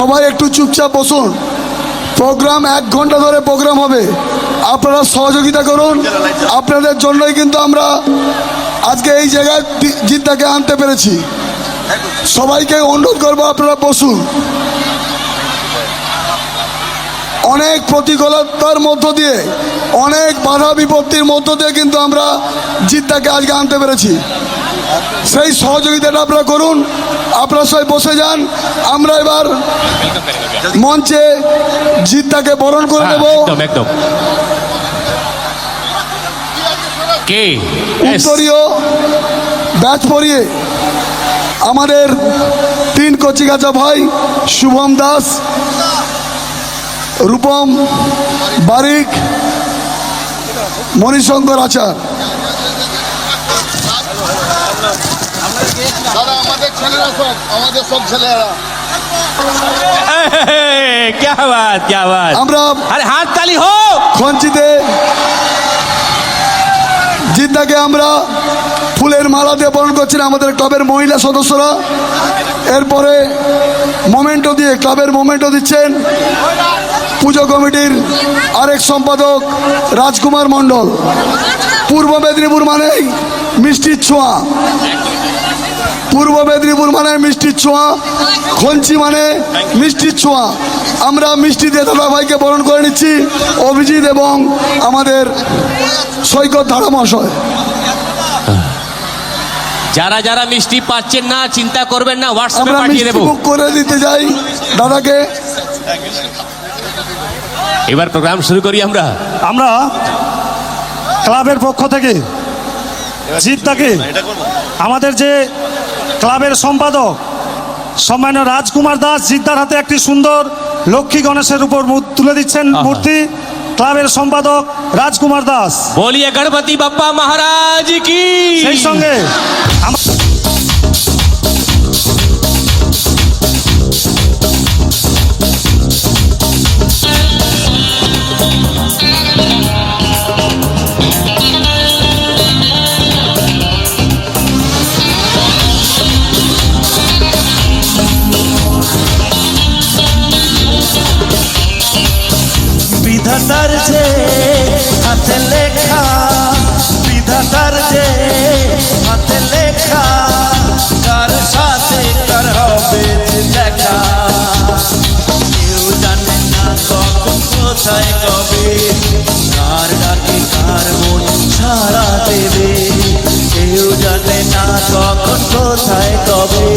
সবাই একটু চুপচাপ বসুন। প্রোগ্রাম এক ঘণ্টা ধরে প্রোগ্রাম হবে। আপনারা সহযোগিতা করুন। আপনাদের জন্যই কিন্তু আমরা আজকে এই জায়গায় জিতটাকে আনতে পেরেছি। সবাইকে অনুরোধ করব আপনারা বসুন। অনেক প্রতিকূলতার মধ্য দিয়ে, অনেক বাধা বিপত্তির মধ্য দিয়ে কিন্তু আমরা জিতটাকে আজকে আনতে পেরেছি। সেই সহযোগিতাটা আপনারা করুন আপনারা সবাই বসে যান আমরা এবার মঞ্চে জিতটাকে বরণ করে হ্যাঁ, নেব। একদম একদম। কে? উত্তরীয় ব্যাচ পরিয়ে আমাদের তিন কচিকাচা ভাই শুভম দাস রূপম বারিক মণিশঙ্কর আচার। দাদা আমাদের ছেলেরা সব আমাদের সব ছেলেরা এই, क्या बात क्या बात আমরা अरे हाथ ताली हो খঞ্চিতে জিদ্দাকে আমরা ফুলের মালা দিয়ে বরণ করছেন আমাদের ক্লাবের মহিলা সদস্যরা এরপরে মোমেন্টো দিয়ে ক্লাবের মোমেন্টো দিচ্ছেন পুজো কমিটির আরেক সম্পাদক রাজকুমার মণ্ডল পূর্ব মেদিনীপুর মানেই মিষ্টির ছোঁয়া পূর্ব মেদিনীপুর মানে মিষ্টির ছোঁয়া খঞ্চি মানে মিষ্টির ছোঁয়া। আমরা মিষ্টি দিয়ে দাদা ভাইকে বরণ করে নিচ্ছি অভিজিৎ এবং আমাদের সৈকত ধারা মহাশয় যারা যারা মিষ্টি পাচ্ছেন না চিন্তা করবেন না হোয়াটসঅ্যাপে পাঠিয়ে বুক করে দিতে যাই দাদাকে। এবার প্রোগ্রাম শুরু করি আমরা। আমরা ক্লাবের পক্ষ থেকে জিতটাকে আমাদের যে ক্লাবের সম্পাদক সম্মানীয় রাজকুমার দাস জিদ্দার হাতে একটি সুন্দর লক্ষ্মী গণেশের উপর তুলে দিচ্ছেন মূর্তি। ক্লাবের সম্পাদক রাজকুমার দাস। বলিয়া গণপতি বাপ্পা মহারাজ কি? সেই সঙ্গে বিধাতার যে হাতে লেখা, বিধাতার যে হাতে লেখা, কার সাথে কার হবে দেখা? কেউ জানে না কখন কোথায় কবে, কার ডাকে কার মন সারা দেবে। কেউ জানে না কখন কোথায় কবে,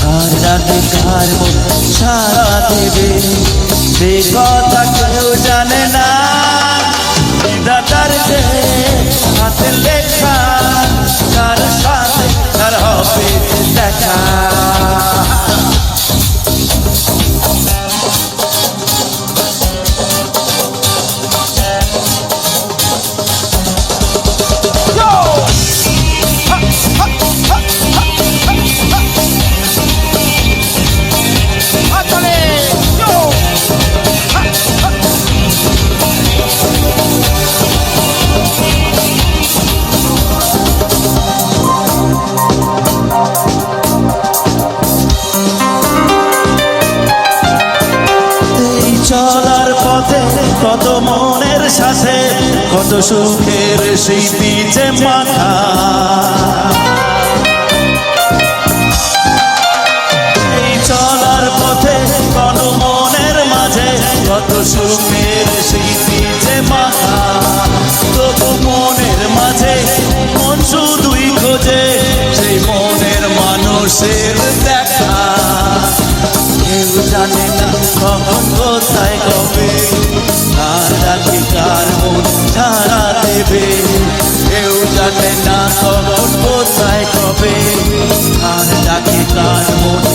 কার ডাকে কার মন সারা দেবে। সে কথা কেউ জানে না। দাদার হাতে লেখা কত মনের সাথে, কত সুখের স্মৃতি যে মাথা। চলার পথে কত মনের মাঝে, কত সুখের থাকবে না খবর কোথায় কবে? আর ডাকে তার মনে